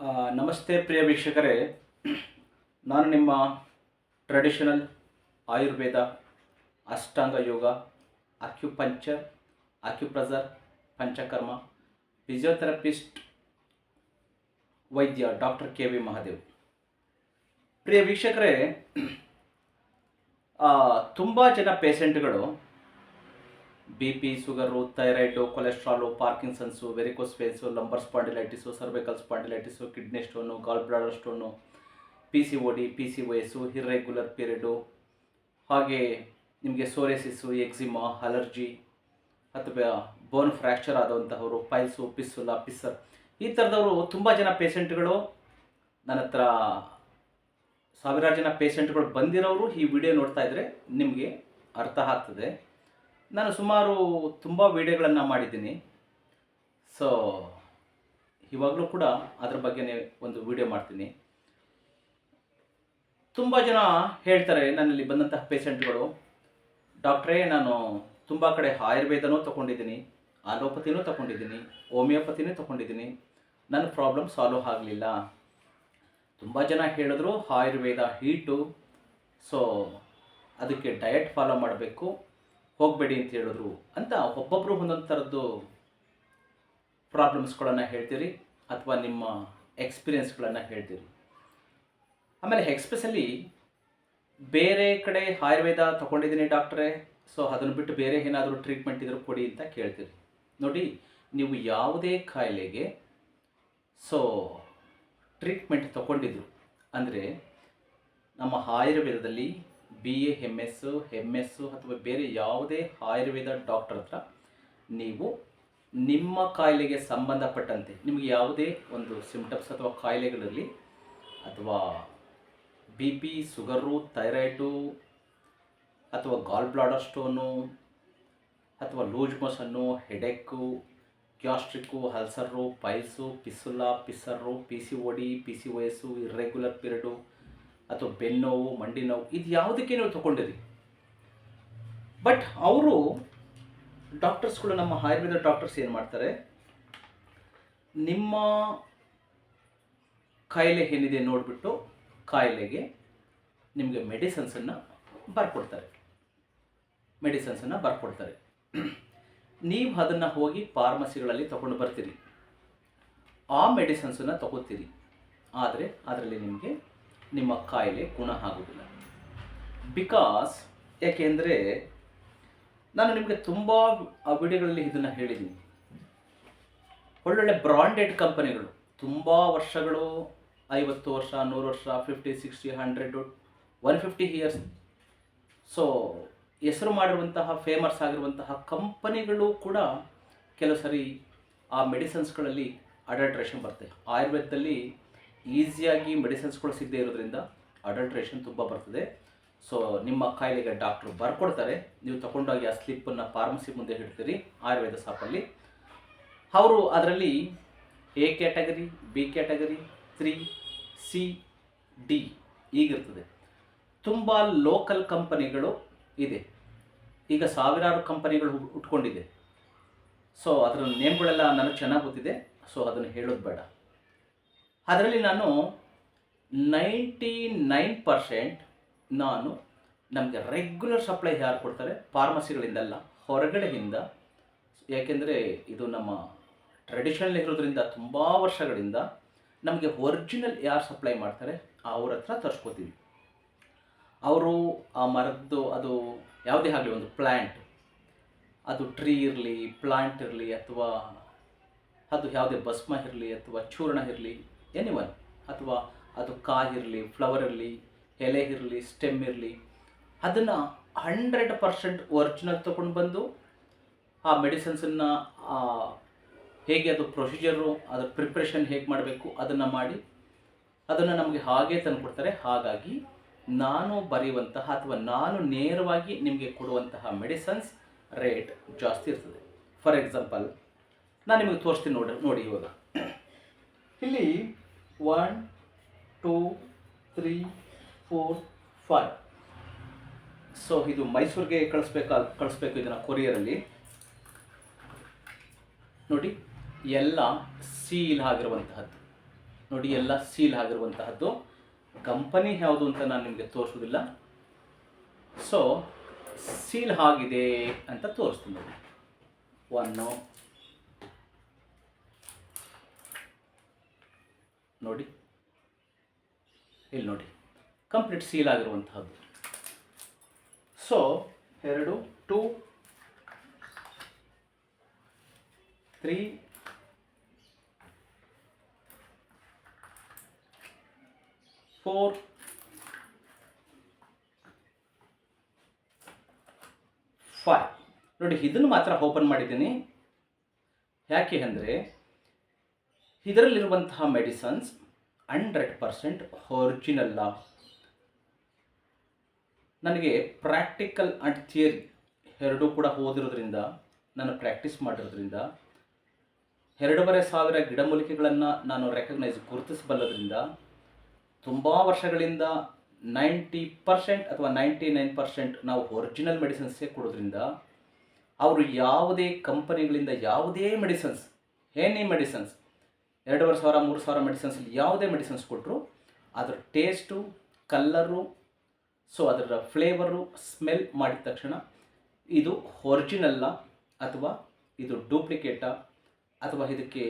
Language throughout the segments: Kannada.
ನಮಸ್ತೆ ಪ್ರಿಯ ವೀಕ್ಷಕರೇ. ನಾನು ನಿಮ್ಮ traditional Ayurveda, Ashtanga yoga acupuncture acupressure Panchakarma physiotherapist ವೈದ್ಯ ಡಾಕ್ಟರ್ ಕೆ ವಿ ಮಹಾದೇವ್. ಪ್ರಿಯ ವೀಕ್ಷಕರೇ ತುಂಬ ಜನ ಪೇಷಂಟ್ಗಳು B P sugar thyroid cholesterol Parkinson's varicose pains lumbar spondylitis cervical spondylitis kidney stone gall bladder stone P C O D P C O S irregular period ಹಾಗೆ ನಿಮಗೆ ಸೋರೆಸಿಸ್ಸು ಎಕ್ಸಿಮಾ ಅಲರ್ಜಿ ಅಥವಾ ಬೋನ್ ಫ್ರ್ಯಾಕ್ಚರ್ ಆದಂತಹವರು ಪೈಲ್ಸು ಪಿಸ್ಸುಲ ಪಿಸ್ಸರ್ ಈ ಥರದವರು ತುಂಬ ಜನ ಪೇಷಂಟ್ಗಳು ನನ್ನ ಹತ್ರ ಸಾವಿರಾರು ಜನ ಪೇಷಂಟ್ಗಳು ಬಂದಿರೋರು ಈ ವಿಡಿಯೋ ನೋಡ್ತಾ ಇದ್ದರೆ ನಿಮಗೆ ಅರ್ಥ ಆಗ್ತದೆ. ನಾನು ಸುಮಾರು ತುಂಬ ವಿಡಿಯೋಗಳನ್ನು ಮಾಡಿದ್ದೀನಿ. ಸೊ ಇವಾಗಲೂ ಕೂಡ ಅದ್ರ ಬಗ್ಗೆನೇ ಒಂದು ವಿಡಿಯೋ ಮಾಡ್ತೀನಿ. ತುಂಬ ಜನ ಹೇಳ್ತಾರೆ, ನನ್ನಲ್ಲಿ ಬಂದಂತಹ ಪೇಷಂಟ್ಗಳು, ಡಾಕ್ಟ್ರೇ, ನಾನು ತುಂಬ ಕಡೆ ಆಯುರ್ವೇದನೂ ತೊಗೊಂಡಿದ್ದೀನಿ ಆಲೋಪತಿನೂ ತೊಗೊಂಡಿದ್ದೀನಿ, ಹೋಮಿಯೋಪತಿನೂ ತೊಗೊಂಡಿದ್ದೀನಿ. ನನ್ನ ಪ್ರಾಬ್ಲಮ್ ಸಾಲ್ವ್ ಆಗಲಿಲ್ಲ. ತುಂಬ ಜನ ಹೇಳಿದ್ರು, ಆಯುರ್ವೇದ ಹೀಟು ಸೊ ಅದಕ್ಕೆ ಡಯಟ್ ಫಾಲೋ ಮಾಡಬೇಕು. ಹೋಗಬೇಡಿ ಅಂತ ಹೇಳಿದ್ರು ಅಂತ ಒಬ್ಬೊಬ್ಬರು ಒಂದೊಂದು ಥರದ್ದು ಪ್ರಾಬ್ಲಮ್ಸ್ಗಳನ್ನು ಹೇಳ್ತೀರಿ ಅಥವಾ ನಿಮ್ಮ ಎಕ್ಸ್ಪೀರಿಯೆನ್ಸ್ಗಳನ್ನು ಹೇಳ್ತೀರಿ. ಆಮೇಲೆ ಎಕ್ಸ್ಪೆಷಲಿ ಬೇರೆ ಕಡೆ ಆಯುರ್ವೇದ ತಗೊಂಡಿದ್ದೀನಿ ಡಾಕ್ಟ್ರೇ ಸೊ ಅದನ್ನು ಬಿಟ್ಟು ಬೇರೆ ಏನಾದರೂ ಟ್ರೀಟ್ಮೆಂಟ್ ಇದ್ರೂ ಕೊಡಿ ಅಂತ ಕೇಳ್ತೀರಿ. ನೋಡಿ, ನೀವು ಯಾವುದೇ ಕಾಯಿಲೆಗೆ ಸೊ ಟ್ರೀಟ್ಮೆಂಟ್ ತಗೊಂಡಿದ್ರು, ಅಂದರೆ ನಮ್ಮ ಆಯುರ್ವೇದದಲ್ಲಿ B A M S M S ಅಥವಾ ಬೇರೆ ಯಾವುದೇ ಆಯುರ್ವೇದ ಡಾಕ್ಟರ್ ಹತ್ರ ನೀವು ನಿಮ್ಮ ಕಾಯಿಲೆಗೆ ಸಂಬಂಧಪಟ್ಟಂತೆ, ನಿಮಗೆ ಯಾವುದೇ ಒಂದು ಸಿಂಪ್ಟಮ್ಸ್ ಅಥವಾ ಕಾಯಿಲೆಗಳಲ್ಲಿ ಅಥವಾ ಬಿ ಪಿ, ಸುಗರು, ಥೈರಾಯ್ಡು ಅಥವಾ ಗಾಲ್ ಬ್ಲಾಡರ್ ಸ್ಟೋನು ಅಥವಾ loose motion headache gastric ulcer piles, fistula fissure P C O D, P C ವಯಸ್ಸು ಇರ್ರೆಗ್ಯುಲರ್ ಪೀರಿಯಡು ಅಥವಾ ಬೆನ್ನೋವು ಮಂಡಿ ನೋವು ಇದು ಯಾವುದಕ್ಕೆ ನೀವು ತಗೊಂಡಿರಿ? ಬಟ್ ಅವರು ಡಾಕ್ಟರ್ಸ್ಗಳು ನಮ್ಮ ಆಯುರ್ವೇದ ಡಾಕ್ಟರ್ಸ್ ಏನು ಮಾಡ್ತಾರೆ? ನಿಮ್ಮ ಕಾಯಿಲೆ ಏನಿದೆ ನೋಡಿಬಿಟ್ಟು ಕಾಯಿಲೆಗೆ ನಿಮಗೆ ಮೆಡಿಸನ್ಸನ್ನು ಬರ್ಕೊಡ್ತಾರೆ. ಮೆಡಿಸನ್ಸನ್ನು ಬರ್ಕೊಡ್ತಾರೆ. ನೀವು ಅದನ್ನು ಹೋಗಿ ಫಾರ್ಮಸಿಗಳಲ್ಲಿ ತಗೊಂಡು ಬರ್ತೀರಿ. ಆ ಮೆಡಿಸನ್ಸನ್ನು ತಗೋತೀರಿ. ಆದರೆ ಅದರಲ್ಲಿ ನಿಮಗೆ ನಿಮ್ಮ ಕಾಯಿಲೆ ಗುಣ ಆಗುವುದಿಲ್ಲ. ಬಿಕಾಸ್ ಯಾಕೆಂದರೆ ನಾನು ನಿಮಗೆ ತುಂಬ ವಿಡಿಯೋಗಳಲ್ಲಿ ಇದನ್ನು ಹೇಳಿದ್ದೀನಿ ಒಳ್ಳೊಳ್ಳೆ ಬ್ರಾಂಡೆಡ್ ಕಂಪನಿಗಳು ತುಂಬ ವರ್ಷಗಳು, ಐವತ್ತು ವರ್ಷ, ನೂರು ವರ್ಷ fifty sixty hundred one fifty years so ಹೆಸರು ಮಾಡಿರುವಂತಹ ಫೇಮಸ್ ಆಗಿರುವಂತಹ ಕಂಪನಿಗಳು ಕೂಡ ಕೆಲವು ಸರಿ ಆ ಮೆಡಿಸನ್ಸ್ಗಳಲ್ಲಿ ಅಡಲ್ಟ್ರೇಷನ್ ಬರುತ್ತೆ. ಆಯುರ್ವೇದದಲ್ಲಿ ಈಸಿಯಾಗಿ ಮೆಡಿಸಿನ್ಸ್ಗಳು ಸಿಗದೇ ಇರೋದ್ರಿಂದ ಅಡಲ್ಟ್ರೇಷನ್ ತುಂಬ ಬರ್ತದೆ. ಸೊ ನಿಮ್ಮ ಕಾಯಿಲೆಗೆ ಡಾಕ್ಟ್ರು ಬರ್ಕೊಡ್ತಾರೆ. ನೀವು ತಗೊಂಡೋಗಿ ಆ ಸ್ಲಿಪ್ಪನ್ನು ಫಾರ್ಮಸಿ ಮುಂದೆ ಹಿಡ್ತೀರಿ ಆಯುರ್ವೇದ ಶಾಪಲ್ಲಿ. ಅವರು ಅದರಲ್ಲಿ A category, B category, three, C, D ಈಗಿರ್ತದೆ. ತುಂಬ ಲೋಕಲ್ ಕಂಪನಿಗಳು ಇದೆ. ಈಗ ಸಾವಿರಾರು ಕಂಪನಿಗಳು ಉಟ್ಕೊಂಡಿದೆ. ಸೊ ಅದರ ನೇಮ್ಗಳೆಲ್ಲ ನನಗೆ ಚೆನ್ನಾಗಿ ಗೊತ್ತಿದೆ. ಸೊ ಅದನ್ನು ಹೇಳೋದು ಬೇಡ. ಅದರಲ್ಲಿ ನಾನು ನೈಂಟಿ ನೈನ್ ಪರ್ಸೆಂಟ್ ನಾನು ನಮಗೆ ರೆಗ್ಯುಲರ್ ಸಪ್ಲೈ ಯಾರು ಕೊಡ್ತಾರೆ? ಫಾರ್ಮಸಿಗಳಿಂದಲ್ಲ ಹೊರಗಡೆಯಿಂದ. ಯಾಕೆಂದರೆ ಇದು ನಮ್ಮ ಟ್ರೆಡಿಷನಲ್ ಇರೋದ್ರಿಂದ ತುಂಬ ವರ್ಷಗಳಿಂದ ನಮಗೆ ಒರಿಜಿನಲ್ ಯಾರು ಸಪ್ಲೈ ಮಾಡ್ತಾರೆ? ಅವ್ರ ಹತ್ರ ತರಿಸ್ಕೋತೀವಿ. ಅವರು ಆ ಮರದ್ದು ಅದು ಯಾವುದೇ ಆಗಲಿ ಒಂದು ಪ್ಲ್ಯಾಂಟ್ ಅದು ಟ್ರೀ ಇರಲಿ ಪ್ಲಾಂಟ್ ಇರಲಿ ಅಥವಾ ಅದು ಯಾವುದೇ ಭಸ್ಮ ಇರಲಿ ಅಥವಾ ಚೂರ್ಣ ಇರಲಿ ಎನಿವನ್ ಅಥವಾ ಅದು ಕಾಯಿರಲಿ ಫ್ಲವರ್ ಇರಲಿ, ಎಲೆ ಇರಲಿ ಸ್ಟೆಮ್ ಇರಲಿ, ಅದನ್ನು ಹಂಡ್ರೆಡ್ ಪರ್ಸೆಂಟ್ ಒರಿಜಿನಲ್ ತೊಗೊಂಡು ಬಂದು ಆ ಮೆಡಿಸಿನ್ಸನ್ನು ಹೇಗೆ ಅದು ಪ್ರೊಸೀಜರು ಅದರ ಪ್ರಿಪ್ರೇಷನ್ ಹೇಗೆ ಮಾಡಬೇಕು ಅದನ್ನು ಮಾಡಿ, ಅದನ್ನು ನಮಗೆ ಹಾಗೆ ತಂದು ಕೊಡ್ತಾರೆ. ಹಾಗಾಗಿ ನಾನು ಬರೆಯುವಂತಹ ಅಥವಾ ನಾನು ನೇರವಾಗಿ ನಿಮಗೆ ಕೊಡುವಂತಹ ಮೆಡಿಸನ್ಸ್ ರೇಟ್ ಜಾಸ್ತಿ ಇರ್ತದೆ. ಫಾರ್ ಎಕ್ಸಾಂಪಲ್ ನಾನು ನಿಮಗೆ ತೋರಿಸ್ತೀನಿ ನೋಡಿ ನೋಡಿ ಇವಾಗ. ಇಲ್ಲಿ one two three four five so ಇದು ಮೈಸೂರಿಗೆ ಕಳಿಸ್ಬೇಕಾ, ಕಳಿಸ್ಬೇಕು ಇದನ್ನು ಕೊರಿಯರಲ್ಲಿ ನೋಡಿ, ಎಲ್ಲ ಸೀಲ್ ಆಗಿರುವಂತಹದ್ದು. ನೋಡಿ, ಎಲ್ಲ ಸೀಲ್ ಆಗಿರುವಂತಹದ್ದು. ಕಂಪನಿ ಯಾವುದು ಅಂತ ನಾನು ನಿಮಗೆ ತೋರಿಸೋದಿಲ್ಲ. ಸೊ ಸೀಲ್ ಆಗಿದೆ ಅಂತ ತೋರಿಸ್ತೀನಿ. ನೋಡಿ ಒನ್ನು ನೋಡಿ. ಇಲ್ಲಿ ನೋಡಿ. ಕಂಪ್ಲೀಟ್ ಸೀಲ್ ಆಗಿರುವಂತಹದ್ದು. ಸೊ ಎರಡು ಟೂ ತ್ರೀ ಫೋರ್ ಫೈವ್ ನೋಡಿ, ಇದನ್ನು ಮಾತ್ರ ಓಪನ್ ಮಾಡಿದ್ದೀನಿ. ಯಾಕೆ ಅಂದರೆ ಇದರಲ್ಲಿರುವಂತಹ ಮೆಡಿಸನ್ಸ್ ಹಂಡ್ರೆಡ್ ಪರ್ಸೆಂಟ್ ಒರಿಜಿನಲ್ಲ ನನಗೆ ಪ್ರಾಕ್ಟಿಕಲ್ ಆ್ಯಂಡ್ ಥಿಯರಿ ಎರಡೂ ಕೂಡ ಓದಿರೋದ್ರಿಂದ, ನಾನು ಪ್ರಾಕ್ಟೀಸ್ ಮಾಡಿರೋದ್ರಿಂದ, ಎರಡೂವರೆ ಸಾವಿರ ಗಿಡಮೂಲಿಕೆಗಳನ್ನು ನಾನು ರೆಕಗ್ನೈಸ್ ಗುರುತಿಸಬಲ್ಲದ್ರಿಂದ, ತುಂಬ ವರ್ಷಗಳಿಂದ ನೈಂಟಿ ಪರ್ಸೆಂಟ್ ಅಥವಾ ನೈಂಟಿ ನೈನ್ ಪರ್ಸೆಂಟ್ ನಾವು ಒರಿಜಿನಲ್ ಮೆಡಿಸಿನ್ಸೇ ಕೊಡೋದ್ರಿಂದ, ಅವರು ಯಾವುದೇ ಕಂಪನಿಗಳಿಂದ ಯಾವುದೇ ಮೆಡಿಸನ್ಸ್ ಎನಿ ಮೆಡಿಸನ್ಸ್ ಎರಡೂವರೆ ಸಾವಿರ, ಮೂರು ಸಾವಿರ ಮೆಡಿಸಿನ್ಸ್ ಯಾವುದೇ ಮೆಡಿಸಿನ್ಸ್ ಕೊಟ್ಟರು ಅದರ ಟೇಸ್ಟು ಕಲ್ಲರು ಸೊ ಅದರ ಫ್ಲೇವರು ಸ್ಮೆಲ್ ಮಾಡಿದ ತಕ್ಷಣ ಇದು ಒರಿಜಿನಲ್ಲ ಅಥವಾ ಇದು ಡೂಪ್ಲಿಕೇಟಾ ಅಥವಾ ಇದಕ್ಕೆ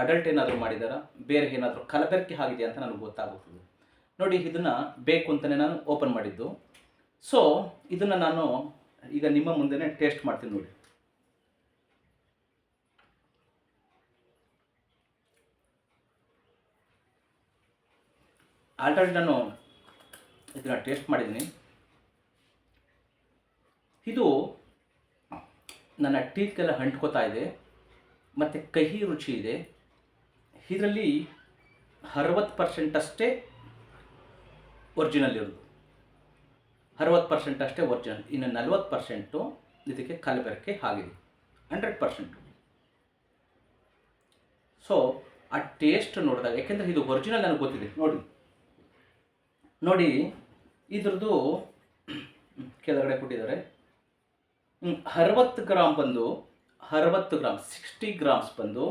ಅಡಲ್ಟ್ ಏನಾದರೂ ಮಾಡಿದಾರಾ? ಬೇರೆ ಏನಾದರೂ ಕಲಬೆರಕೆ ಆಗಿದೆ ಅಂತ ನನಗೆ ಗೊತ್ತಾಗುತ್ತದೆ ನೋಡಿ, ಇದನ್ನು ಬೇಕು ಅಂತಲೇ ನಾನು ಓಪನ್ ಮಾಡಿದ್ದು. ಸೊ ಇದನ್ನು ನಾನು ಈಗ ನಿಮ್ಮ ಮುಂದೆನೇ ಟೇಸ್ಟ್ ಮಾಡ್ತೀನಿ ನೋಡಿ. ಆಲ್ರೆಡಿ ನಾನು ಇದನ್ನು ಟೇಸ್ಟ್ ಮಾಡಿದ್ದೀನಿ. ಇದು ನನ್ನ ಟೀತ್ಗೆಲ್ಲ ಅಂಟ್ಕೋತಾ ಇದೆ, ಮತ್ತು ಕಹಿ ರುಚಿ ಇದೆ. ಇದರಲ್ಲಿ ಅರವತ್ತು ಪರ್ಸೆಂಟ್ ಅಷ್ಟೇ ಒರಿಜಿನಲ್ ಇರೋದು. ಅರವತ್ತು ಪರ್ಸೆಂಟ್ ಅಷ್ಟೇ ಒರಿಜಿನಲ್ ಇನ್ನು ನಲ್ವತ್ತು ಪರ್ಸೆಂಟು ಇದಕ್ಕೆ ಕಲಬೆರಕೆ ಆಗಿದೆ. ಹಂಡ್ರೆಡ್ ಪರ್ಸೆಂಟು ಸೊ ಆ ಟೇಸ್ಟ್ ನೋಡಿದಾಗ, ಯಾಕೆಂದರೆ ಇದು ಒರಿಜಿನಲ್ ನನಗೆ ಗೊತ್ತಿದೆ, ನೋಡಿ. ನೋಡಿ, ಇದ್ರದ್ದು ಕೆಳಗಡೆ ಕೊಟ್ಟಿದ್ದಾರೆ. ಅರವತ್ತು ಗ್ರಾಮ್ ಬಂದು, ಅರವತ್ತು ಗ್ರಾಮ್ ಸಿಕ್ಸ್ಟಿ ಗ್ರಾಮ್ಸ್ ಬಂದು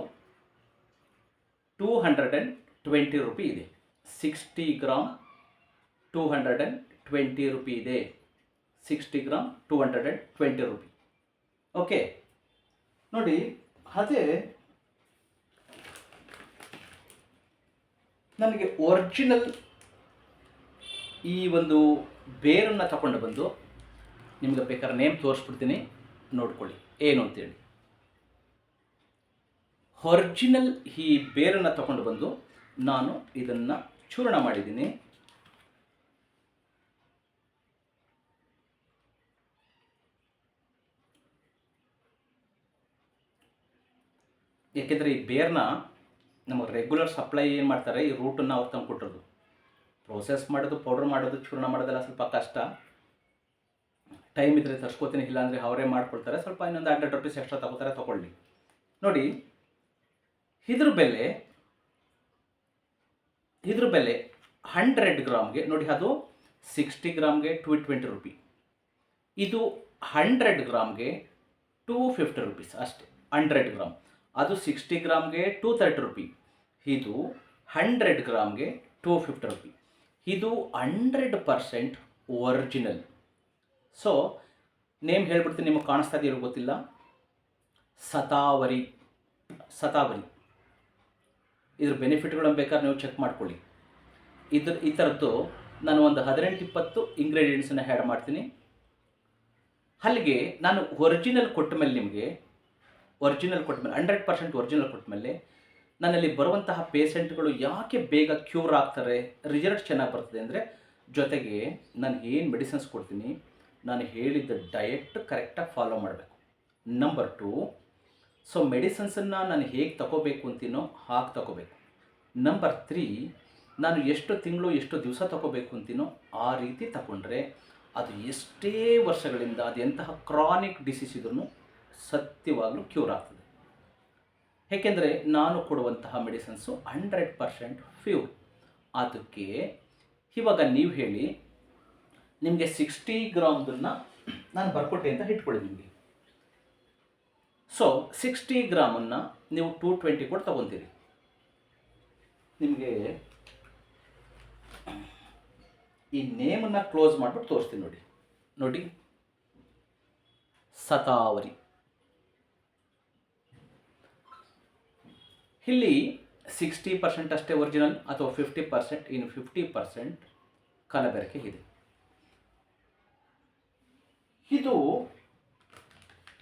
two hundred and twenty rupee ಇದೆ. Sixty gram two hundred and twenty rupee ಇದೆ. Sixty gram two hundred and twenty rupee. Okay. ನೋಡಿ, ಅದೇ ನನಗೆ ಒರಿಜಿನಲ್ ಈ ಒಂದು ಬೇರನ್ನು ತಗೊಂಡು ಬಂದು ನಿಮ್ಗೆ ಬೇಕಾದ್ರೆ ನೇಮ್ ತೋರಿಸ್ಬಿಡ್ತೀನಿ. ನೋಡ್ಕೊಳ್ಳಿ. ಏನು ಅಂತೇಳಿ. ಹೊರಿಜಿನಲ್ ಈ ಬೇರನ್ನು ತಗೊಂಡು ಬಂದು ನಾನು ಇದನ್ನು ಚೂರ್ಣ ಮಾಡಿದ್ದೀನಿ. ಯಾಕೆಂದರೆ ಈ ಬೇರ್ನ ನಮಗೆ ರೆಗ್ಯುಲರ್ ಸಪ್ಲೈ ಏನು ಮಾಡ್ತಾರೆ? ಈ ರೂಟನ್ನು ಅವ್ರು ತಂದು ಕೊಟ್ಟಿರೋದು ಪ್ರೋಸೆಸ್ ಮಾಡೋದು ಪೌಡ್ರ್ ಮಾಡೋದು, ಚೂರ್ಣ ಮಾಡೋದೆಲ್ಲ ಸ್ವಲ್ಪ ಕಷ್ಟ. ಟೈಮ್ ಇದ್ದರೆ ತರ್ಸ್ಕೊತೀನಿ, ಇಲ್ಲಾಂದರೆ ಅವರೇ ಮಾಡ್ಕೊಳ್ತಾರೆ. ಸ್ವಲ್ಪ ಇನ್ನೊಂದು ಹಂಡ್ರೆಡ್ ರುಪೀಸ್ ಎಕ್ಸ್ಟ್ರಾ ತಗೋತಾರೆ, ತೊಗೊಳ್ಳಿ. ನೋಡಿ, ಇದ್ರ ಬೆಲೆ ಇದ್ರ ಬೆಲೆ ಹಂಡ್ರೆಡ್ ಗ್ರಾಮ್ಗೆ, ನೋಡಿ ಅದು ಸಿಕ್ಸ್ಟಿ ಗ್ರಾಮ್ಗೆ ಟು ಟ್ವೆಂಟಿ ರುಪಿ ಇದು ಹಂಡ್ರೆಡ್ ಗ್ರಾಮ್ಗೆ ಟೂ ಫಿಫ್ಟಿ ರುಪೀಸ್ ಅಷ್ಟೇ ಹಂಡ್ರೆಡ್ ಗ್ರಾಮ್. ಅದು ಸಿಕ್ಸ್ಟಿ ಗ್ರಾಮ್ಗೆ ಟೂ ತರ್ಟಿ ರುಪಿ ಇದು ಹಂಡ್ರೆಡ್ ಗ್ರಾಮ್ಗೆ ಟೂ ಫಿಫ್ಟಿ ರುಪಿ ಇದು hundred percent original. So name ಹೇಳ್ಬಿಡ್ತೀನಿ, ನಿಮಗೆ ಕಾಣಿಸ್ತಾ ಇದೆಯೋ ಗೊತ್ತಿಲ್ಲ? ಸತಾವರಿ ಸತಾವರಿ. ಇದ್ರ ಬೆನಿಫಿಟ್ಗಳನ್ನು ಬೇಕಾದ್ರೆ ನೀವು ಚೆಕ್ ಮಾಡ್ಕೊಳ್ಳಿ. ಇದ್ರ, ಈ ಥರದ್ದು ನಾನು ಒಂದು ಹದಿನೆಂಟು ಇಪ್ಪತ್ತು ಇಂಗ್ರೀಡಿಯೆಂಟ್ಸನ್ನು ಆ್ಯಡ್ ಮಾಡ್ತೀನಿ. ಅಲ್ಲಿಗೆ ನಾನು ಒರಿಜಿನಲ್ ಕೊಟ್ಟ ಮೇಲೆ ನಿಮಗೆ ಒರಿಜಿನಲ್ ಕೊಟ್ಟ ಮೇಲೆ, ಹಂಡ್ರೆಡ್ ಪರ್ಸೆಂಟ್ ಒರಿಜಿನಲ್ ಕೊಟ್ಟ ಮೇಲೆ ನನ್ನಲ್ಲಿ ಬರುವಂತಹ ಪೇಷಂಟ್ಗಳು ಯಾಕೆ ಬೇಗ ಕ್ಯೂರ್ ಆಗ್ತಾರೆ? ರಿಸಲ್ಟ್ ಚೆನ್ನಾಗಿ ಬರ್ತದೆ ಅಂದರೆ ಜೊತೆಗೆ ನಾನು ಏನು ಮೆಡಿಸಿನ್ಸ್ ಕೊಡ್ತೀನಿ, ನಾನು ಹೇಳಿದ್ದ ಡಯಟ್ ಕರೆಕ್ಟಾಗಿ ಫಾಲೋ ಮಾಡಬೇಕು. ನಂಬರ್ ಟು ಸೊ ಮೆಡಿಸಿನ್ಸನ್ನು ನಾನು ಹೇಗೆ ತಗೋಬೇಕು ಅಂತೀನೋ ಹಾಗೆ ತಗೋಬೇಕು ನಂಬರ್ ತ್ರೀ ನಾನು ಎಷ್ಟು ತಿಂಗಳು ಎಷ್ಟು ದಿವಸ ತಗೋಬೇಕು ಅಂತೀನೋ ಆ ರೀತಿ ತಗೊಂಡ್ರೆ ಅದು ಎಷ್ಟೇ ವರ್ಷಗಳಿಂದ ಅದು ಎಂತಹ ಕ್ರಾನಿಕ್ ಡಿಸೀಸ್ ಇದ್ರೂ ಸತ್ಯವಾಗಲೂ ಕ್ಯೂರ್ ಆಗ್ತದೆ. ಏಕೆಂದರೆ ನಾನು ಕೊಡುವಂತಹ ಮೆಡಿಸನ್ಸು ಹಂಡ್ರೆಡ್ ಪರ್ಸೆಂಟ್ ಫ್ಯೂರ್ ಅದಕ್ಕೆ ಇವಾಗ ನೀವು ಹೇಳಿ, ನಿಮಗೆ ಸಿಕ್ಸ್ಟಿ ಗ್ರಾಮ್ದನ್ನು ನಾನು ಬರ್ಕೊಟ್ಟೆ ಅಂತ ಇಟ್ಕೊಳ್ಳಿ ನಿಮಗೆ. ಸೊ ಸಿಕ್ಸ್ಟಿ ಗ್ರಾಮನ್ನು ನೀವು ಟೂ ಟ್ವೆಂಟಿ ಕೂಡ ತೊಗೊತೀರಿ. ನಿಮಗೆ ಈ ನೇಮನ್ನು ಕ್ಲೋಸ್ ಮಾಡಿಬಿಟ್ಟು ತೋರಿಸ್ತೀನಿ ನೋಡಿ. ನೋಡಿ. ಸತಾವರಿ. ಇಲ್ಲಿ ಸಿಕ್ಸ್ಟಿ ಪರ್ಸೆಂಟ್ ಅಷ್ಟೇ ಒರಿಜಿನಲ್ ಅಥವಾ ಫಿಫ್ಟಿ ಪರ್ಸೆಂಟ್ ಇನ್ನು ಫಿಫ್ಟಿ ಪರ್ಸೆಂಟ್ ಕಲಬೆರಕೆ ಇದೆ. ಇದು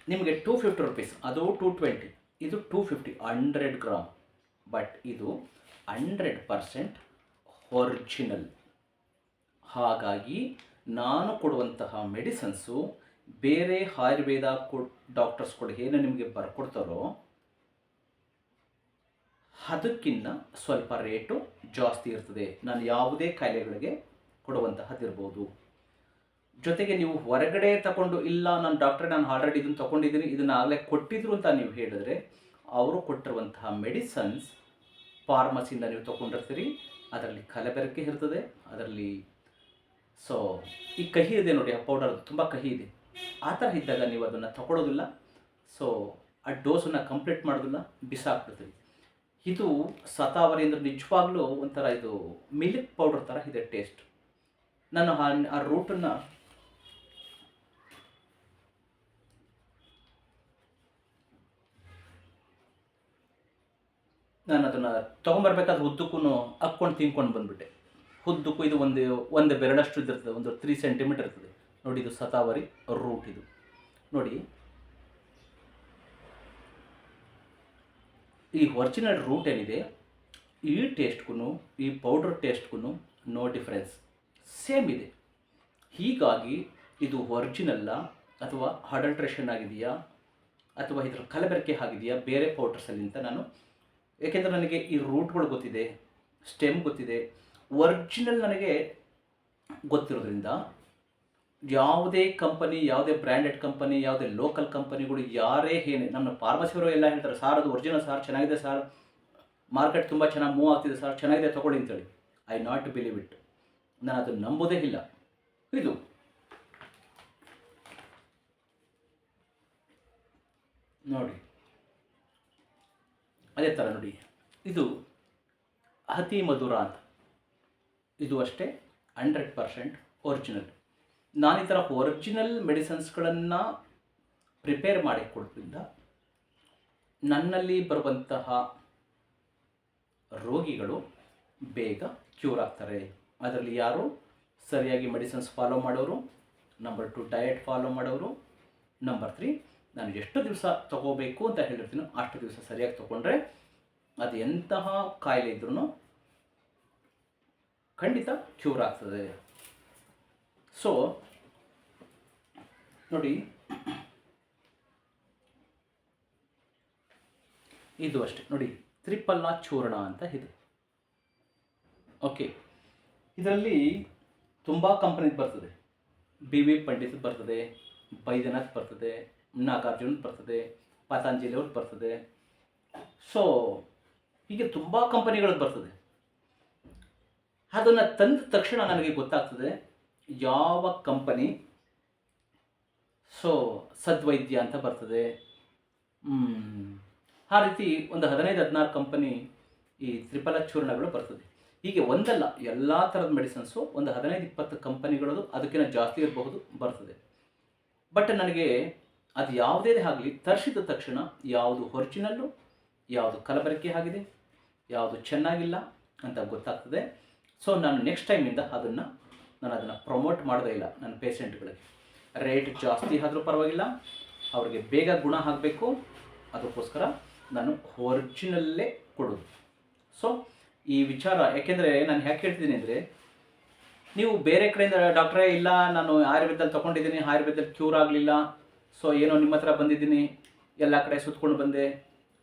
ನಿಮಗೆ ಟೂ ಫಿಫ್ಟಿ ರುಪೀಸ್ ಅದು ಟೂ ಟ್ವೆಂಟಿ ಇದು two fifty hundred gram but ಇದು ಹಂಡ್ರೆಡ್ ಪರ್ಸೆಂಟ್ ಒರಿಜಿನಲ್ ಹಾಗಾಗಿ ನಾನು ಕೊಡುವಂತಹ ಮೆಡಿಸನ್ಸು ಬೇರೆ ಆಯುರ್ವೇದ ಕೊ ಡಾಕ್ಟರ್ಸ್ಗಳು ಏನು ನಿಮಗೆ ಬರ್ಕೊಡ್ತಾರೋ ಅದಕ್ಕಿಂತ ಸ್ವಲ್ಪ ರೇಟು ಜಾಸ್ತಿ ಇರ್ತದೆ. ನಾನು ಯಾವುದೇ ಕಾಯಿಲೆಗಳಿಗೆ ಕೊಡುವಂತಹದ್ದಿರ್ಬೋದು ಜೊತೆಗೆ ನೀವು ಹೊರಗಡೆ ತಗೊಂಡು ಇಲ್ಲ, ನಾನು ಡಾಕ್ಟ್ರೆ, ನಾನು ಆಲ್ರೆಡಿ ಇದನ್ನು ತಗೊಂಡಿದ್ದೀನಿ, ಇದನ್ನು ಆಗಲೇ ಕೊಟ್ಟಿದ್ರು ಅಂತ ನೀವು ಹೇಳಿದ್ರೆ, ಅವರು ಕೊಟ್ಟಿರುವಂತಹ ಮೆಡಿಸನ್ಸ್ ಫಾರ್ಮಸಿಯಿಂದ ನೀವು ತಗೊಂಡಿರ್ತೀರಿ. ಅದರಲ್ಲಿ ಕಲಬೆರಕೆ ಇರ್ತದೆ. ಅದರಲ್ಲಿ, ಸೊ, ಈ ಕಹಿ ಇದೆ ನೋಡಿ, ಆ ಪೌಡರ್ ತುಂಬ ಕಹಿ ಇದೆ. ಆ ಥರ ಇದ್ದಾಗ ನೀವು ಅದನ್ನು ತಗೊಳ್ಳೋದಿಲ್ಲ ಸೊ, ಆ ಡೋಸನ್ನು ಕಂಪ್ಲೀಟ್ ಮಾಡೋದಿಲ್ಲ. ಬಿಸಾಕ್ಬಿಡ್ತೀವಿ ಇದು ಸತಾವರಿ ಅಂದರೆ ನಿಜವಾಗ್ಲೂ ಒಂಥರ ಇದು ಮಿಲ್ಕ್ ಪೌಡರ್ ಥರ ಇದೆ ಟೇಸ್ಟ್. ನಾನು ಆ ರೂಟನ್ನು ನಾನು ಅದನ್ನು ತೊಗೊಂಬರ್ಬೇಕಾದ್ರೆ ಉದ್ದಕ್ಕೂ ಹಾಕ್ಕೊಂಡು ತಿನ್ಕೊಂಡು ಬಂದ್ಬಿಟ್ಟೆ. ಉದ್ದಕ್ಕೂ ಇದು ಒಂದು ಒಂದು ಬೆರಳಷ್ಟು ಇದಿರ್ತದೆ, ಒಂದು ತ್ರೀ ಸೆಂಟಿಮೀಟರ್ ಇರ್ತದೆ. ನೋಡಿ ಇದು ಸತಾವರಿ ರೂಟ್ ಇದು. ನೋಡಿ ಈ ಒರಿಜಿನಲ್ ರೂಟ್ ಏನಿದೆ, ಈ ಟೇಸ್ಟ್ಗೂ ಈ ಪೌಡ್ರ್ ಟೇಸ್ಟ್ಗೂ ನೋ ಡಿಫ್ರೆನ್ಸ್ ಸೇಮ್ ಇದೆ. ಹೀಗಾಗಿ ಇದು ಒರಿಜಿನಲ್ಲ ಅಥವಾ ಅಡಲ್ಟ್ರೇಷನ್ ಆಗಿದೆಯಾ, ಅಥವಾ ಇದರ ಕಲಬೆರಕೆ ಆಗಿದೆಯಾ, ಬೇರೆ ಪೌಡರ್ಸಲ್ಲಿ ಅಂತ ನಾನು, ಏಕೆಂದರೆ ನನಗೆ ಈ ರೂಟ್ಗಳು ಗೊತ್ತಿದೆ ಸ್ಟೆಮ್ ಗೊತ್ತಿದೆ. ಒರಿಜಿನಲ್ ನನಗೆ ಗೊತ್ತಿರೋದ್ರಿಂದ ಯಾವುದೇ ಕಂಪನಿ ಯಾವುದೇ ಬ್ರ್ಯಾಂಡೆಡ್ ಕಂಪನಿ ಯಾವುದೇ ಲೋಕಲ್ ಕಂಪನಿಗಳು ಯಾರೇ ಏನೇ ನಮ್ಮ ಫಾರ್ಮಸಿಯವರು ಎಲ್ಲ ಹೇಳ್ತಾರೆ, ಸಾರ್, ಅದು ಒರಿಜಿನಲ್ ಸಾರ್, ಚೆನ್ನಾಗಿದೆ ಸಾರ್ ಮಾರ್ಕೆಟ್ ತುಂಬ ಚೆನ್ನಾಗಿ ಮೂವ್ ಆಗ್ತಿದೆ ಸರ್, ಚೆನ್ನಾಗಿದೆ, ತೊಗೊಳ್ಳಿ ಅಂತೇಳಿ. ಐ ನಾಟ್ ಬಿಲೀವ್ ಇಟ್ ನಾನು ಅದನ್ನು ನಂಬೋದೇ ಇಲ್ಲ. ಇದು. ನೋಡಿ. ಅದೇ ಥರ ನೋಡಿ. ಇದು ಅತಿ ಮಧುರ ಅಂತ. ಇದು ಅಷ್ಟೇ ಹಂಡ್ರೆಡ್ ಪರ್ಸೆಂಟ್ ಒರಿಜಿನಲ್ ನಾನು ಈ ಥರ ಒರಿಜಿನಲ್ ಮೆಡಿಸನ್ಸ್ಗಳನ್ನು ಪ್ರಿಪೇರ್ ಮಾಡಿ ಕೊಡೋದ್ರಿಂದ ನನ್ನಲ್ಲಿ ಬರುವಂತಹ ರೋಗಿಗಳು ಬೇಗ ಕ್ಯೂರ್ ಆಗ್ತಾರೆ. ಅದರಲ್ಲಿ ಯಾರು? ಸರಿಯಾಗಿ ಮೆಡಿಸಿನ್ಸ್ ಫಾಲೋ ಮಾಡೋರು. ನಂಬರ್ ಟು ಡಯಟ್ ಫಾಲೋ ಮಾಡೋರು. ನಂಬರ್ ತ್ರೀ ನಾನು ಎಷ್ಟು ದಿವಸ ತಗೋಬೇಕು ಅಂತ ಹೇಳಿರ್ತೀನೋ ಅಷ್ಟು ದಿವಸ ಸರಿಯಾಗಿ ತಗೊಂಡ್ರೆ ಅದು ಎಂತಹ ಕಾಯಿಲೆ ಇದ್ರೂ ಖಂಡಿತ ಕ್ಯೂರ್ ಆಗ್ತದೆ. ಸೊ ನೋಡಿ. ಇದು ಅಷ್ಟೇ. ನೋಡಿ ತ್ರಿಪಲ್ಲ ಚೂರ್ಣ ಅಂತ ಇದೆ. ಓಕೆ ಇದರಲ್ಲಿ ತುಂಬ ಕಂಪನಿದು ಬರ್ತದೆ. ಬಿ ವಿ ಪಂಡಿತ್ ಬರ್ತದೆ, ಬೈದ್ಯನಾಥ್ ಬರ್ತದೆ, ನಾಗಾರ್ಜುನ್ ಬರ್ತದೆ, ಪತಾಂಜಲಿ ಅವ್ರದ್ದು ಬರ್ತದೆ. ಸೊ ಹೀಗೆ ತುಂಬ ಕಂಪನಿಗಳದ್ದು ಬರ್ತದೆ. ಅದನ್ನು ತಂದ ತಕ್ಷಣ ನನಗೆ ಗೊತ್ತಾಗ್ತದೆ ಯಾವ ಕಂಪನಿ? ಸೊ, ಸದ್ವೈದ್ಯ ಅಂತ ಬರ್ತದೆ. ಆ ರೀತಿ ಒಂದು ಹದಿನೈದು, ಹದಿನಾರು ಕಂಪನಿ ಈ ತ್ರಿಫಲ ಚೂರ್ಣಗಳು ಬರ್ತದೆ. ಹೀಗೆ ಒಂದಲ್ಲ, ಎಲ್ಲ ಥರದ ಮೆಡಿಸನ್ಸು ಒಂದು ಹದಿನೈದು, ಇಪ್ಪತ್ತು ಕಂಪನಿಗಳದು ಅದಕ್ಕಿಂತ ಜಾಸ್ತಿ ಇರಬಹುದು, ಬರ್ತದೆ. ಬಟ್ ನನಗೆ ಅದು ಯಾವುದೇ ಆಗಲಿ, ತರಿಸಿದ ತಕ್ಷಣ ಯಾವುದು ಒರಿಜಿನಲ್ಲು ಯಾವುದು ಕಲಬೆರಕೆ ಆಗಿದೆ, ಯಾವುದು ಚೆನ್ನಾಗಿಲ್ಲ ಅಂತ ಗೊತ್ತಾಗ್ತದೆ. ಸೊ ನಾನು ನೆಕ್ಸ್ಟ್ ಟೈಮಿಂದ ಅದನ್ನು ನಾನು ಅದನ್ನು ಪ್ರಮೋಟ್ ಮಾಡೋದೇ ಇಲ್ಲ ನನ್ನ ಪೇಷೆಂಟ್ಗಳಿಗೆ ರೇಟ್ ಜಾಸ್ತಿ ಆದರೂ ಪರವಾಗಿಲ್ಲ, ಅವ್ರಿಗೆ ಬೇಗ ಗುಣ ಆಗಬೇಕು. ಅದಕ್ಕೋಸ್ಕರ ನಾನು ಒರಿಜಿನಲ್ಲೇ ಕೊಡೋದು. ಸೊ ಈ ವಿಚಾರ, ಯಾಕೆಂದರೆ ನಾನು ಯಾಕೆ ಹೇಳ್ತಿದ್ದೀನಿ ಅಂದರೆ, ನೀವು ಬೇರೆ ಕಡೆಯಿಂದ ಡಾಕ್ಟ್ರೇ ಇಲ್ಲ, ನಾನು ಆಯುರ್ವೇದದಲ್ಲಿ ತೊಗೊಂಡಿದ್ದೀನಿ, ಆಯುರ್ವೇದದಲ್ಲಿ ಕ್ಯೂರ್ ಆಗಲಿಲ್ಲ ಸೊ ಏನೋ ನಿಮ್ಮ ಹತ್ರ ಬಂದಿದ್ದೀನಿ, ಎಲ್ಲ ಕಡೆ ಸುತ್ಕೊಂಡು ಬಂದೆ,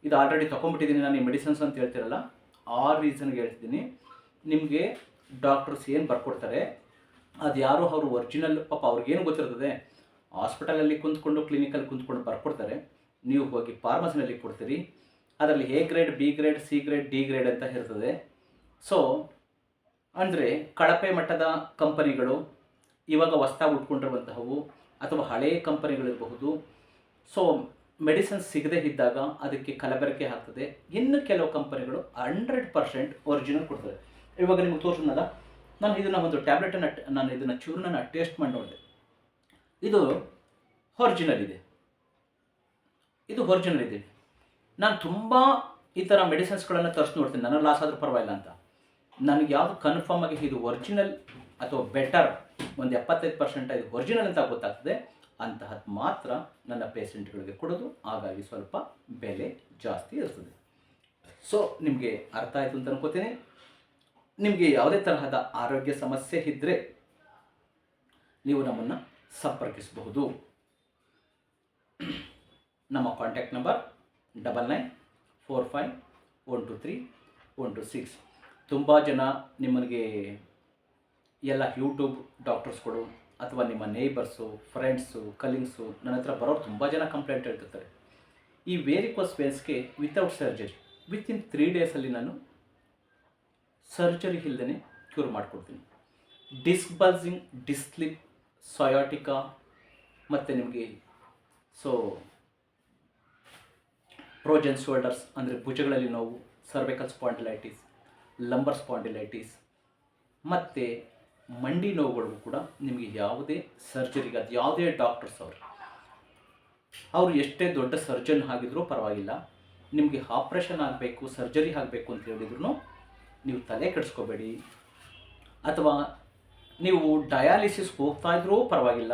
ಇದು ಆಲ್ರೆಡಿ ತೊಗೊಂಡ್ಬಿಟ್ಟಿದ್ದೀನಿ ನಾನು ಈ ಮೆಡಿಸಿನ್ಸ್ ಅಂತ ಹೇಳ್ತಿರಲ್ಲ, ಆ ರೀಸನ್ಗೆ ಹೇಳ್ತಿದ್ದೀನಿ, ನಿಮಗೆ ಡಾಕ್ಟರ್ಸ್ ಏನು ಬರ್ಕೊಡ್ತಾರೆ ಅದು ಯಾರೋ ಅವರು ಒರಿಜಿನಲ್ ಪಾಪ ಅವ್ರಿಗೇನು ಗೊತ್ತಿರ್ತದೆ ಹಾಸ್ಪಿಟಲಲ್ಲಿ ಕುಂತ್ಕೊಂಡು ಕ್ಲಿನಿಕಲ್ಲಿ ಕುಂತ್ಕೊಂಡು ಬರ್ಕೊಡ್ತಾರೆ. ನೀವು ಹೋಗಿ ಫಾರ್ಮಸಿನಲ್ಲಿ ಕೊಡ್ತೀರಿ. ಅದರಲ್ಲಿ A grade B grade C grade D grade ಅಂತ ಇರ್ತದೆ. ಸೊ ಅಂದರೆ ಕಳಪೆ ಮಟ್ಟದ ಕಂಪನಿಗಳು ಇವಾಗ ಹೊಸ್ತಾಗಿ ಉಟ್ಕೊಂಡಿರುವಂತಹವು ಅಥವಾ ಹಳೆಯ ಕಂಪನಿಗಳಿರಬಹುದು. ಸೊ ಮೆಡಿಸಿನ್ ಸಿಗದೇ ಇದ್ದಾಗ ಅದಕ್ಕೆ ಕಲಬೆರಕೆ ಆಗ್ತದೆ. ಇನ್ನು ಕೆಲವು ಕಂಪನಿಗಳು ಹಂಡ್ರೆಡ್ ಪರ್ಸೆಂಟ್ ಒರಿಜಿನಲ್ ಕೊಡ್ತದೆ ಇವಾಗ ನಿಮ್ಗೆ ತೋರಿಸಿದ್ನಲ್ಲ ನಾನು ಇದನ್ನು ಒಂದು ಟ್ಯಾಬ್ಲೆಟನ್ನು ನಾನು ಇದನ್ನು ಚೂರ್ಣನ ಟೇಸ್ಟ್ ಮಾಡಿ ನೋಡಿದೆ. ಇದು ಹೊರ್ಜಿನಲ್ ಇದೆ. ಇದು ಹೊರ್ಜಿನಲ್ ಇದೆ. ನಾನು ತುಂಬ ಈ ಥರ ಮೆಡಿಸಿನ್ಸ್ಗಳನ್ನು ತರಿಸ್ ನೋಡ್ತೀನಿ. ನನಗೆ ಲಾಸ್ ಆದರೂ ಪರವಾಗಿಲ್ಲ ಅಂತ. ನನಗೆ ಯಾವುದು ಕನ್ಫರ್ಮ್ ಆಗಿ ಇದು ಒರಿಜಿನಲ್ ಅಥವಾ ಬೆಟರ್ ಒಂದು ಎಪ್ಪತ್ತೈದು ಪರ್ಸೆಂಟ್ ಇದು ಒರಿಜಿನಲ್ ಅಂತ ಗೊತ್ತಾಗ್ತದೆ. ಅಂತಹದ್ದು ಮಾತ್ರ ನನ್ನ ಪೇಷೆಂಟ್ಗಳಿಗೆ ಕೊಡೋದು. ಹಾಗಾಗಿ ಸ್ವಲ್ಪ ಬೆಲೆ ಜಾಸ್ತಿ ಇರ್ತದೆ. ಸೊ ನಿಮಗೆ ಅರ್ಥ ಆಯಿತು ಅಂತ ಅನ್ಕೋತೀನಿ. ನಿಮಗೆ ಯಾವುದೇ ತರಹದ ಆರೋಗ್ಯ ಸಮಸ್ಯೆ ಇದ್ದರೆ ನೀವು ನಮ್ಮನ್ನು ಸಂಪರ್ಕಿಸಬಹುದು. ನಮ್ಮ contact number double nine four five one two three one two six ತುಂಬ ಜನ ನಿಮಗೆ ಎಲ್ಲ ಯೂಟ್ಯೂಬ್ ಡಾಕ್ಟರ್ಸ್ಗಳು ಅಥವಾ ನಿಮ್ಮ ನೇಬರ್ಸು ಫ್ರೆಂಡ್ಸು ಕಲಿಂಗ್ಸು ನನ್ನ ಹತ್ರ ಬರೋರು ತುಂಬ ಜನ ಕಂಪ್ಲೇಂಟ್ ಹೇಳ್ತಿರ್ತಾರೆ. ಈ ವೇರಿಕೋಸ್ ವೇನ್ಸ್ಗೆ ವಿತೌಟ್ ಸರ್ಜರಿ ವಿತಿನ್ ತ್ರೀ ಡೇಸಲ್ಲಿ ನಾನು ಸರ್ಜರಿ ಇಲ್ಲದೇ ಕ್ಯೂರ್ ಮಾಡಿಕೊಡ್ತೀನಿ. ಡಿಸ್ಕ್ ಬಲ್ಸಿಂಗ್ ಡಿಸ್ಲಿಪ್ ಸೊಯಾಟಿಕಾ ಮತ್ತು ನಿಮಗೆ ಸೊ ಪ್ರೋಜನ್ ಶೋಲ್ಡರ್ಸ್ ಅಂದರೆ ಭುಜಗಳಲ್ಲಿ ನೋವು ಸರ್ವಿಕಲ್ ಸ್ಪಾಂಡಿಲೈಟಿಸ್ ಲಂಬರ್ ಸ್ಪಾಂಡಿಲೈಟಿಸ್ ಮತ್ತು ಮಂಡಿ ನೋವುಗಳಿಗೂ ಕೂಡ ನಿಮಗೆ ಯಾವುದೇ ಸರ್ಜರಿಗೆ ಅದು ಯಾವುದೇ ಡಾಕ್ಟರ್ಸ್ ಅವರು. ಅವರು ಎಷ್ಟೇ ದೊಡ್ಡ ಸರ್ಜನ್ ಆಗಿದ್ರೂ ಪರವಾಗಿಲ್ಲ. ನಿಮಗೆ ಆಪ್ರೇಷನ್ ಆಗಬೇಕು ಸರ್ಜರಿ ಆಗಬೇಕು ಅಂತ ಹೇಳಿದ್ರು ನೀವು ತಲೆ ಕೆಡಿಸ್ಕೋಬೇಡಿ. ಅಥವಾ ನೀವು ಡಯಾಲಿಸಿಸ್ ಹೋಗ್ತಾ ಇದ್ರೂ ಪರವಾಗಿಲ್ಲ.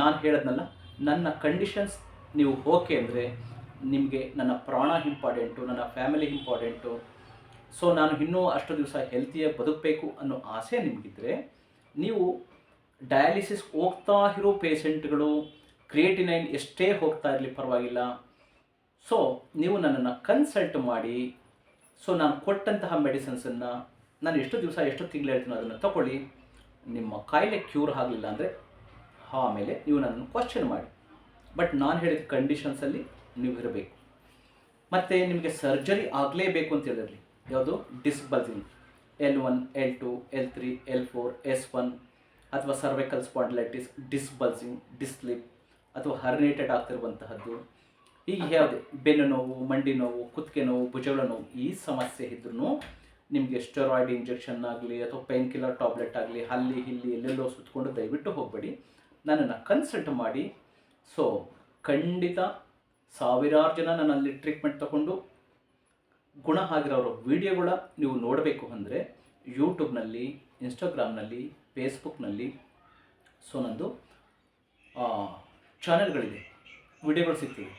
ನಾನು ಹೇಳದ್ನಲ್ಲ, ನನ್ನ ಕಂಡೀಷನ್ಸ್ ನೀವು ಓಕೆ ಅಂದರೆ ನಿಮಗೆ ನನ್ನ ಪ್ರಾಣ ಇಂಪಾರ್ಟೆಂಟು, ನನ್ನ ಫ್ಯಾಮಿಲಿ ಇಂಪಾರ್ಟೆಂಟು. ಸೊ ನಾನು ಇನ್ನೂ ಅಷ್ಟು ದಿವಸ ಹೆಲ್ತಿಯಾಗಿ ಬದುಕಬೇಕು ಅನ್ನೋ ಆಸೆ ನಿಮಗಿದ್ರೆ, ನೀವು ಡಯಾಲಿಸಿಸ್ ಹೋಗ್ತಾ ಇರೋ ಪೇಷೆಂಟ್ಗಳು ಕ್ರಿಯೇಟಿನೈನ್ ಎಷ್ಟೇ ಹೋಗ್ತಾ ಇರಲಿ ಪರವಾಗಿಲ್ಲ. ಸೊ ನೀವು ನನ್ನನ್ನು ಕನ್ಸಲ್ಟ್ ಮಾಡಿ ಸೊ ನಾನು ಕೊಟ್ಟಂತಹ ಮೆಡಿಸಿನ್ಸನ್ನು ನಾನು ಎಷ್ಟು ದಿವಸ, ಎಷ್ಟು ತಿಂಗಳು ಹೇಳ್ತೀನೋ ಅದನ್ನು ತಗೊಳ್ಳಿ ನಿಮ್ಮ ಕಾಯಿಲೆ ಕ್ಯೂರ್ ಆಗಲಿಲ್ಲ ಅಂದರೆ ಆಮೇಲೆ ನೀವು ನನ್ನನ್ನು ಕ್ವಶನ್ ಮಾಡಿ. ಬಟ್ ನಾನು ಹೇಳಿದ ಕಂಡೀಷನ್ಸಲ್ಲಿ ನೀವು ಇರಬೇಕು. ಮತ್ತು ನಿಮಗೆ ಸರ್ಜರಿ ಆಗಲೇಬೇಕು ಅಂತ ಹೇಳಿರಲಿ ಯಾವುದು? Disc bulging L one L two L three L four S one ಅಥವಾ cervical spondylitis disc bulging disc slip ಅಥವಾ ಹರ್ನೇಟೆಡ್ ಆಗ್ತಿರುವಂತಹದ್ದು. ಹೀಗೆ ಯಾವುದೇ ಬೆನ್ನು ನೋವು, ಮಂಡಿ ನೋವು, ಕುತ್ತಿಗೆ ನೋವು, ಭುಜಗಳ ನೋವು ಈ ಸಮಸ್ಯೆ ಇದ್ರೂ ನಿಮಗೆ ಸ್ಟೆರಾಯ್ಡ್ ಇಂಜೆಕ್ಷನ್ ಆಗಲಿ ಅಥವಾ ಪೈನ್ ಕಿಲ್ಲರ್ ಟಾಬ್ಲೆಟ್ ಆಗಲಿ ಅಲ್ಲಿ ಇಲ್ಲಿ ಎಲ್ಲೆಲ್ಲೋ ಸುತ್ತಕೊಂಡು ದಯವಿಟ್ಟು ಹೋಗಬೇಡಿ. ನನ್ನನ್ನು ಕನ್ಸಲ್ಟ್ ಮಾಡಿ. ಸೊ ಖಂಡಿತ ಸಾವಿರಾರು ಜನ ನನ್ನಲ್ಲಿ ಟ್ರೀಟ್ಮೆಂಟ್ ತಗೊಂಡು ಗುಣ ಆಗಿರೋರ ವೀಡಿಯೋಗಳ ನೀವು ನೋಡಬೇಕು ಅಂದರೆ ಯೂಟ್ಯೂಬ್ನಲ್ಲಿ ಇನ್ಸ್ಟಾಗ್ರಾಮ್ನಲ್ಲಿ ಫೇಸ್ಬುಕ್ನಲ್ಲಿ ಸೊ ನಂದು ಚಾನೆಲ್ಗಳಿದೆ ವಿಡಿಯೋಗಳು ಸಿಗ್ತಿವೆ.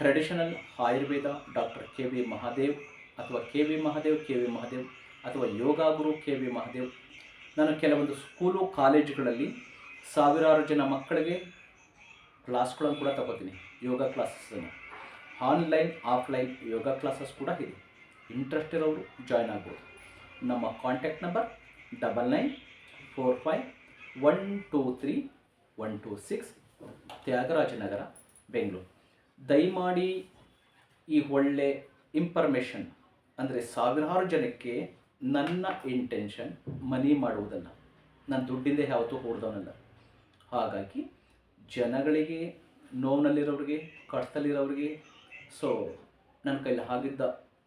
Traditional Ayurveda doctor K V Mahadev ಅಥವಾ K V Mahadev K V Mahadev ಅಥವಾ ಯೋಗ ಗುರು ಕೆ ವಿ ಮಹಾದೇವ್ ನಾನು ಕೆಲವೊಂದು ಸ್ಕೂಲು ಕಾಲೇಜುಗಳಲ್ಲಿ ಸಾವಿರಾರು ಜನ ಮಕ್ಕಳಿಗೆ ಕ್ಲಾಸ್ಗಳನ್ನು ಕೂಡ ತಗೋತೀನಿ ಯೋಗ ಕ್ಲಾಸಸ್ಸನ್ನು ಆನ್ಲೈನ್ ಆಫ್ಲೈನ್ ಯೋಗ ಕ್ಲಾಸಸ್ ಕೂಡ ಇದೆ. ಇಂಟ್ರೆಸ್ಟ್ ಇರೋರು ಜಾಯ್ನ್ ಆಗ್ಬೋದು. ನಮ್ಮ contact number double nine four five one two three one two six Tyagarajanagar, Bengaluru. ದಯಮಾಡಿ ಈ ಒಳ್ಳೆ ಇನ್ಫರ್ಮೇಷನ್ ಅಂದರೆ ಸಾವಿರಾರು ಜನಕ್ಕೆ ನನ್ನ ಇಂಟೆನ್ಷನ್ ಮನಿ ಮಾಡುವುದಲ್ಲ. ನಾನು ದುಡ್ಡಿಂದ ಯಾವತ್ತೂ ಹೊಡೆದವನಲ್ಲ ಹಾಗಾಗಿ ಜನಗಳಿಗೆ, ನೋವಿನಲ್ಲಿರೋರಿಗೆ, ಕಷ್ಟದಲ್ಲಿರೋರಿಗೆ ಸೊ ನನ್ನ ಕೈಲಿ ಆಗಿದ್ದ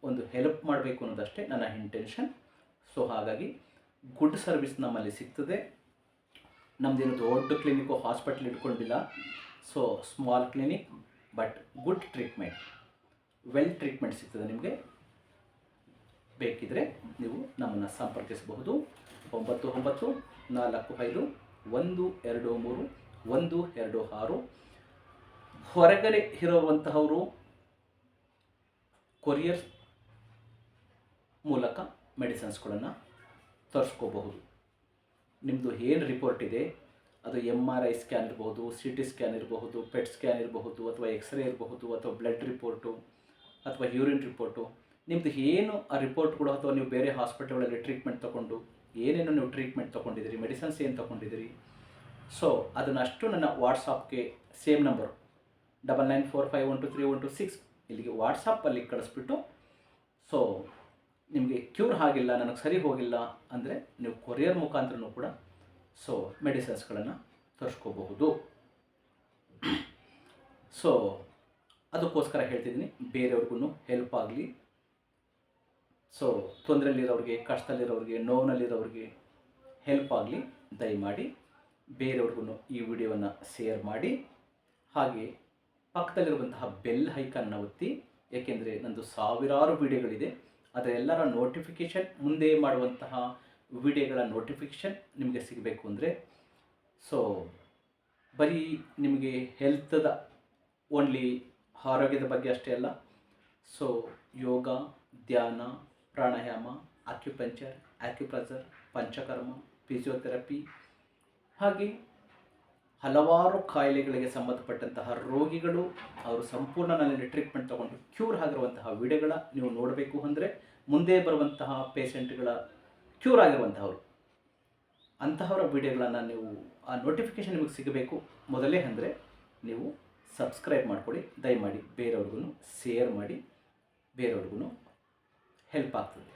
ಒಂದು ಹೆಲ್ಪ್ ಮಾಡಬೇಕು ಅನ್ನೋದಷ್ಟೇ ನನ್ನ ಇಂಟೆನ್ಷನ್ ಸೊ ಹಾಗಾಗಿ ಗುಡ್ ಸರ್ವಿಸ್ ನಮ್ಮಲ್ಲಿ ಸಿಗ್ತದೆ. ನಮ್ಮದೇನು ದೊಡ್ಡ clinic hospital ಇಟ್ಕೊಂಡಿಲ್ಲ. So small clinic but good treatment well treatment ಸಿಗ್ತದೆ ನಿಮಗೆ. ಬೇಕಿದ್ರೆ ನೀವು ನಮ್ಮನ್ನು ಸಂಪರ್ಕಿಸಬಹುದು. ಒಂಬತ್ತು ಒಂಬತ್ತು ನಾಲ್ಕು ಐದು ಒಂದು ಎರಡು ಮೂರು ಒಂದು ಎರಡು ಆರು. ಹೊರಗಡೆ ಇರುವಂತಹವರು ಕೊರಿಯರ್ ಮೂಲಕ ಮೆಡಿಸನ್ಸ್ಗಳನ್ನು ತರಿಸ್ಕೋಬಹುದು. ನಿಮ್ಮದು ಏನು ರಿಪೋರ್ಟ್ ಇದೆ? ಅದು ಎಂ ಆರ್ ಐ ಸ್ಕ್ಯಾನ್ ಇರಬಹುದು ಸಿ ಟಿ ಸ್ಕ್ಯಾನ್ ಇರಬಹುದು ಪೆಟ್ ಸ್ಕ್ಯಾನ್ ಇರಬಹುದು, ಅಥವಾ ಎಕ್ಸ್ರೇ ಇರಬಹುದು, ಅಥವಾ ಬ್ಲಡ್ ರಿಪೋರ್ಟು ಅಥವಾ ಯೂರಿನ್ ರಿಪೋರ್ಟು ನಿಮ್ಮದು ಏನು ಆ ರಿಪೋರ್ಟ್ಗಳು ಅಥವಾ ನೀವು ಬೇರೆ ಹಾಸ್ಪಿಟಲ್ಗಳಲ್ಲಿ ಟ್ರೀಟ್ಮೆಂಟ್ ತೊಗೊಂಡು ಏನೇನು ನೀವು ಟ್ರೀಟ್ಮೆಂಟ್ ತೊಗೊಂಡಿದ್ದೀರಿ ಮೆಡಿಸಿನ್ಸ್ ಏನು ತೊಗೊಂಡಿದ್ದೀರಿ ಸೊ ಅದನ್ನು ಅಷ್ಟು ನನ್ನ ವಾಟ್ಸಾಪ್ಗೆ same number double nine four five one two three one two six ಇಲ್ಲಿಗೆ ವಾಟ್ಸಪ್ಪಲ್ಲಿ ಕಳಿಸ್ಬಿಟ್ಟು ಸೊ ನಿಮಗೆ ಕ್ಯೂರ್ ಆಗಿಲ್ಲ, ನನಗೆ ಸರಿ ಹೋಗಿಲ್ಲ ಅಂದರೆ ನೀವು ಕೊರಿಯರ್ ಮುಖಾಂತರನೂ ಕೂಡ ಸೊ ಮೆಡಿಸಿನ್ಸ್ಗಳನ್ನು ತರಿಸ್ಕೋಬಹುದು. ಸೊ ಅದಕ್ಕೋಸ್ಕರ ಹೇಳ್ತಿದ್ದೀನಿ, ಬೇರೆಯವ್ರಿಗೂ ಹೆಲ್ಪ್ ಆಗಲಿ. ಸೊ ತೊಂದರೆಯಲ್ಲಿರೋರಿಗೆ, ಕಷ್ಟದಲ್ಲಿರೋರಿಗೆ, ನೋವಿನಲ್ಲಿರೋರಿಗೆ ಹೆಲ್ಪ್ ಆಗಲಿ. ದಯಮಾಡಿ ಬೇರೆಯವ್ರಿಗೂ ಈ ವಿಡಿಯೋವನ್ನು ಶೇರ್ ಮಾಡಿ. ಹಾಗೆ ಪಕ್ಕದಲ್ಲಿರುವಂತಹ ಬೆಲ್ ಹೈಕನ್ನ ಒತ್ತಿ, ಏಕೆಂದರೆ ನಂದು ಸಾವಿರಾರು ವಿಡಿಯೋಗಳಿದೆ. ಅದರ ಎಲ್ಲರ ನೋಟಿಫಿಕೇಷನ್ ಮುಂದೆ ಮಾಡುವಂತಹ ವಿಡಿಯೋಗಳ ನೋಟಿಫಿಕೇಷನ್ ನಿಮಗೆ ಸಿಗಬೇಕು ಅಂದರೆ ಸೊ ಬರೀ ನಿಮಗೆ ಹೆಲ್ತದ ಓನ್ಲಿ ಆರೋಗ್ಯದ ಬಗ್ಗೆ ಅಷ್ಟೇ ಅಲ್ಲ ಸೊ ಯೋಗ, ಧ್ಯಾನ, ಪ್ರಾಣಾಯಾಮ ಆಕ್ಯುಪಂಚರ್ ಆಕ್ಯುಪ್ರೆಸರ್ ಪಂಚಕರ್ಮ ಫಿಸಿಯೋಥೆರಪಿ ಹಾಗೆ ಹಲವಾರು ಕಾಯಿಲೆಗಳಿಗೆ ಸಂಬಂಧಪಟ್ಟಂತಹ ರೋಗಿಗಳು ಅವರು ಸಂಪೂರ್ಣ ನನ್ನಲ್ಲಿ ಟ್ರೀಟ್ಮೆಂಟ್ ತಗೊಂಡು ಕ್ಯೂರ್ ಆಗಿರುವಂತಹ ವಿಡಿಯೋಗಳ ನೀವು ನೋಡಬೇಕು ಅಂದರೆ, ಮುಂದೆ ಬರುವಂತಹ ಪೇಷಂಟ್ಗಳ ಕ್ಯೂರ್ ಆಗಿರುವಂಥವ್ರು ಅಂತಹವರ ವಿಡಿಯೋಗಳನ್ನು ನೀವು, ಆ ನೋಟಿಫಿಕೇಷನ್ ನಿಮಗೆ ಸಿಗಬೇಕು. ಮೊದಲೇ ಅಂದರೆ ನೀವು ಸಬ್ಸ್ಕ್ರೈಬ್ ಮಾಡಿಕೊಳ್ಳಿ. ದಯಮಾಡಿ ಬೇರೆಯವ್ರಿಗೂ ಶೇರ್ ಮಾಡಿ. ಬೇರೆಯವ್ರಿಗೂ ಹೆಲ್ಪ್ ಆಗ್ತದೆ.